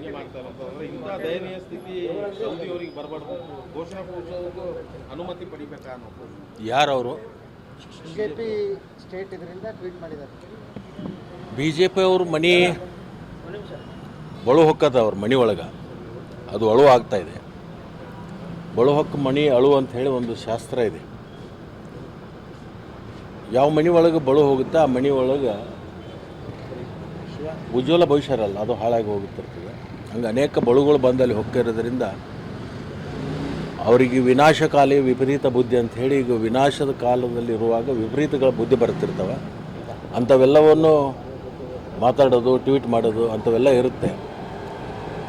ಹಂಗೆ ಮಾಡ್ತಾರೆ ಅಂತಂದ್ರೆ ಇಂಥ ದಯನೀಯ ಸ್ಥಿತಿ ಸೌದಿಯವರಿಗೆ ಬರಬಾರ್ದು. ಘೋಷಣಾ ಕೂಡಿಸೋದಕ್ಕೂ ಅನುಮತಿ ಪಡಿಬೇಕಾ ಅನ್ನೋದು ಯಾರವರು? ಬಿಜೆಪಿ ಸ್ಟೇಟ್ ಇದರಿಂದ ಟ್ವೀಟ್ ಮಾಡಿದ್ದಾರೆ. ಬಿ ಜೆ ಪಿ ಅವ್ರ ಮನಿ ಬಳು ಹೊಕ್ಕದ ಅವ್ರ ಮನೆ ಒಳಗೆ. ಅದು ಅಳು ಆಗ್ತಾ ಇದೆ. ಬಳು ಹೊಕ್ಕ ಮಣಿ ಅಳು ಅಂತ ಹೇಳಿ ಒಂದು ಶಾಸ್ತ್ರ ಇದೆ. ಯಾವ ಮನಿ ಒಳಗೆ ಬಳು ಹೋಗುತ್ತೆ ಆ ಮನಿ ಒಳಗೆ ಉಜ್ವಲ ಭವಿಷ್ಯ ಇರಲ್ಲ, ಅದು ಹಾಳಾಗಿ ಹೋಗುತ್ತಿರ್ತದೆ ಹಂಗೆ ಅನೇಕ ಬಳುಗಳು ಬಂದಲ್ಲಿ ಹೊಕ್ಕಿರೋದ್ರಿಂದ ಅವರಿಗೆ ವಿನಾಶಕಾಲಿ ವಿಪರೀತ ಬುದ್ಧಿ ಅಂತ ಹೇಳಿ, ಈಗ ವಿನಾಶದ ಕಾಲದಲ್ಲಿ ಇರುವಾಗ ವಿಪರೀತಗಳ ಬುದ್ಧಿ ಬರ್ತಿರ್ತವೆ. ಅಂಥವೆಲ್ಲವನ್ನು ಮಾತಾಡೋದು, ಟ್ವೀಟ್ ಮಾಡೋದು, ಅಂಥವೆಲ್ಲ ಇರುತ್ತೆ.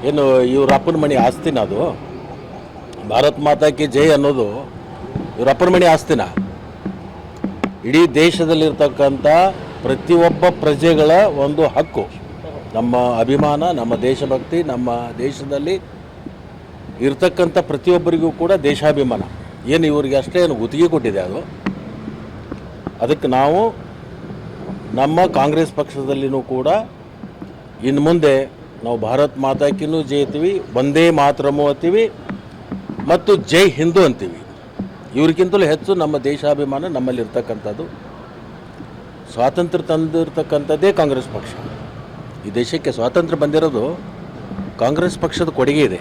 ಏನು, ಇವ್ರ ಅಪ್ಪನ ಮನೆ ಆಸ್ತಿನ ಅದು. ಭಾರತ್ ಮಾತಾಕಿ ಜೈ ಅನ್ನೋದು ಇವ್ರ ಅಪ್ಪನ ಮನೆ ಆಸ್ತಿನ. ಇಡೀ ದೇಶದಲ್ಲಿರ್ತಕ್ಕಂಥ ಪ್ರತಿಯೊಬ್ಬ ಪ್ರಜೆಗಳ ಒಂದು ಹಕ್ಕು. ನಮ್ಮ ಅಭಿಮಾನ, ನಮ್ಮ ದೇಶಭಕ್ತಿ, ನಮ್ಮ ದೇಶದಲ್ಲಿ ಇರ್ತಕ್ಕಂಥ ಪ್ರತಿಯೊಬ್ಬರಿಗೂ ಕೂಡ ದೇಶಾಭಿಮಾನ. ಏನು ಇವರಿಗೆ ಅಷ್ಟೇ ಏನು ಗುತ್ತಿಗೆ ಕೊಟ್ಟಿದೆ ಅದು? ಅದಕ್ಕೆ ನಾವು ನಮ್ಮ ಕಾಂಗ್ರೆಸ್ ಪಕ್ಷದಲ್ಲಿನೂ ಕೂಡ ಇನ್ನು ಮುಂದೆ ನಾವು ಭಾರತ್ ಮಾತಾಕಿನೂ ಜೈತೀವಿ ಒಂದೇ ಮಾತ್ರಮೂ ಅಂತೀವಿ ಮತ್ತು ಜೈ ಹಿಂದೂ ಅಂತೀವಿ. ಇವ್ರಿಗಿಂತಲೂ ಹೆಚ್ಚು ನಮ್ಮ ದೇಶಾಭಿಮಾನ ನಮ್ಮಲ್ಲಿರ್ತಕ್ಕಂಥದ್ದು. ಸ್ವಾತಂತ್ರ್ಯ ತಂದಿರತಕ್ಕಂಥದ್ದೇ ಕಾಂಗ್ರೆಸ್ ಪಕ್ಷ. ಈ ದೇಶಕ್ಕೆ ಸ್ವಾತಂತ್ರ್ಯ ಬಂದಿರೋದು ಕಾಂಗ್ರೆಸ್ ಪಕ್ಷದ ಕೊಡುಗೆ ಇದೆ.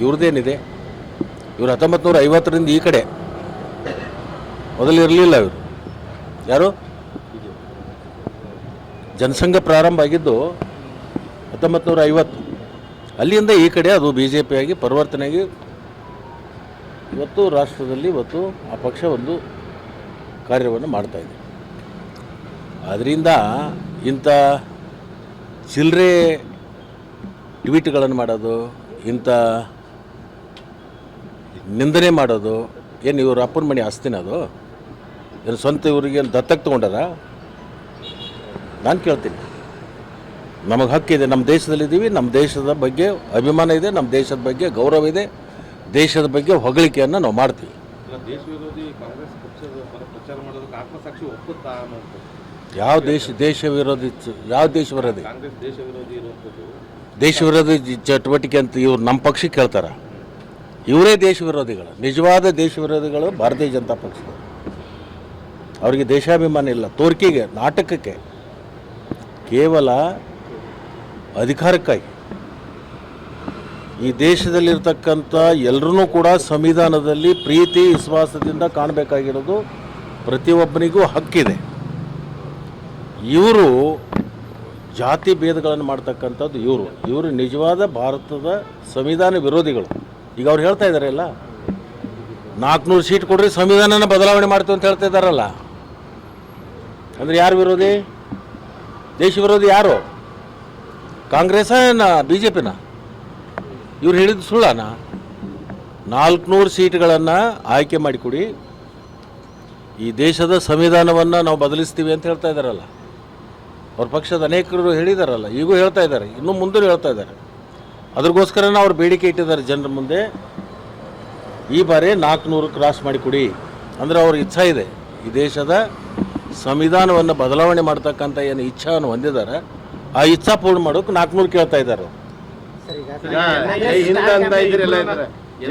ಇವ್ರದ್ದೇನಿದೆ ಇವರು ಹತ್ತೊಂಬತ್ತು ನೂರ ಐವತ್ತರಿಂದ ಈ ಕಡೆ. ಮೊದಲಿರಲಿಲ್ಲ ಇವರು. ಯಾರು? ಜನಸಂಘ ಪ್ರಾರಂಭ ಆಗಿದ್ದು ಹತ್ತೊಂಬತ್ತು ನೂರ ಐವತ್ತು ಅಲ್ಲಿಂದ ಈ ಕಡೆ ಅದು ಬಿ ಜೆ ಪಿಯಾಗಿ ಪರಿವರ್ತನೆಯಾಗಿ ಇವತ್ತು ರಾಷ್ಟ್ರದಲ್ಲಿ ಇವತ್ತು ಆ ಪಕ್ಷ ಒಂದು ಕಾರ್ಯವನ್ನು ಮಾಡ್ತಾ ಇದೆ. ಅದರಿಂದ ಇಂಥ ಚಿಲ್ಲರೆ ಟ್ವೀಟ್ಗಳನ್ನು ಮಾಡೋದು, ಇಂಥ ನಿಂದನೆ ಮಾಡೋದು, ಏನು ಇವರು ಅಪ್ಪನ ಮನೆ ಆಸ್ತಿನ ಅದು? ಏನು ಸ್ವಂತ ಇವರಿಗೆ ದತ್ತಕ್ಕೆ ತೊಗೊಂಡಾರ? ನಾನು ಕೇಳ್ತೀನಿ. ನಮಗೆ ಹಕ್ಕಿದೆ ನಮ್ಮ ದೇಶದಲ್ಲಿದ್ದೀವಿ ನಮ್ಮ ದೇಶದ ಬಗ್ಗೆ ಅಭಿಮಾನ ಇದೆ ನಮ್ಮ ದೇಶದ ಬಗ್ಗೆ ಗೌರವ ಇದೆ, ದೇಶದ ಬಗ್ಗೆ ಹೊಗಳಿಕೆಯನ್ನು ನಾವು ಮಾಡ್ತೀವಿ. ಯಾವ ದೇಶ ದೇಶ ವಿರೋಧಿ ಚ- ಯಾವ ದೇಶ ವಿರೋಧಿ? ಕಾಂಗ್ರೆಸ್ ದೇಶ ವಿರೋಧಿ ಇರುವಂಥದ್ದು. ದೇಶ ವಿರೋಧಿ ಜ- ಚಟುವಟಿಕೆ ಅಂತ ಇವ್ರು ನಮ್ಮ ಪಕ್ಷಕ್ಕೆ ಕೇಳ್ತಾರ. ಇವರೇ ದೇಶ ವಿರೋಧಿಗಳು. ನಿಜವಾದ ದೇಶ ವಿರೋಧಿಗಳು ಭಾರತೀಯ ಜನತಾ ಪಕ್ಷ ಅವರಿಗೆ ದೇಶಾಭಿಮಾನ ಇಲ್ಲ. ತೋರಿಕೆಗೆ ನಾಟಕಕ್ಕೆ. ಕೇವಲ ಅಧಿಕಾರಕ್ಕಾಗಿ. ಈ ದೇಶದಲ್ಲಿರ್ತಕ್ಕಂಥ ಎಲ್ಲರೂ ಕೂಡ ಸಂವಿಧಾನದಲ್ಲಿ ಪ್ರೀತಿ ವಿಶ್ವಾಸದಿಂದ ಕಾಣಬೇಕಾಗಿರೋದು ಪ್ರತಿಯೊಬ್ಬನಿಗೂ ಹಕ್ಕಿದೆ. ಇವರು ಜಾತಿ ಭೇದಗಳನ್ನು ಮಾಡ್ತಕ್ಕಂಥದ್ದು ಇವರು. ಇವರು ನಿಜವಾದ ಭಾರತದ ಸಂವಿಧಾನ ವಿರೋಧಿಗಳು. ಈಗ ಅವ್ರು ಹೇಳ್ತಾ ಇದ್ದಾರಲ್ಲ ನಾಲ್ಕುನೂರು ಸೀಟ್ ಕೊಡ್ರಿ ಸಂವಿಧಾನನ ಬದಲಾವಣೆ ಮಾಡ್ತೀವಿ ಅಂತ ಹೇಳ್ತಾ ಇದ್ದಾರಲ್ಲ ಅಂದ್ರೆ ಯಾರು ವಿರೋಧಿ? ದೇಶ ವಿರೋಧಿ ಯಾರು? ಕಾಂಗ್ರೆಸ್ ಬಿ ಜೆ ಪಿನ ಇವ್ರು ಹೇಳಿದ ಸುಳ್ಳಾನ? ನಾಲ್ಕುನೂರು ಸೀಟ್ಗಳನ್ನು ಆಯ್ಕೆ ಮಾಡಿಕೊಡಿ. ಈ ದೇಶದ ಸಂವಿಧಾನವನ್ನು ನಾವು ಬದಲಿಸ್ತೀವಿ ಅಂತ ಹೇಳ್ತಾ ಇದ್ದಾರಲ್ಲ ಅವ್ರ ಪಕ್ಷದ ಅನೇಕರು ಹೇಳಿದಾರಲ್ಲ ಈಗೂ ಹೇಳ್ತಾ ಇದ್ದಾರೆ ಇನ್ನೂ ಮುಂದೆ ಹೇಳ್ತಾ ಇದ್ದಾರೆ ಅದ್ರಗೋಸ್ಕರನೇ ಅವ್ರು ಬೇಡಿಕೆ ಇಟ್ಟಿದ್ದಾರೆ ಜನರ ಮುಂದೆ ಈ ಬಾರಿ ನಾಲ್ಕುನೂರು ಕ್ರಾಸ್ ಮಾಡಿ ಕೊಡಿ ಅಂದರೆ ಅವ್ರ ಇಚ್ಛಾ ಇದೆ ಈ ದೇಶದ ಸಂವಿಧಾನವನ್ನು ಬದಲಾವಣೆ ಮಾಡ್ತಕ್ಕಂಥ ಏನು ಇಚ್ಛಾವನ್ನು ಹೊಂದಿದ್ದಾರೆ ಆ ಇಚ್ಛಾ ಪೂರ್ಣ ಮಾಡೋಕೆ ನಾಲ್ಕುನೂರು ಕೇಳ್ತಾ ಇದ್ದಾರೆ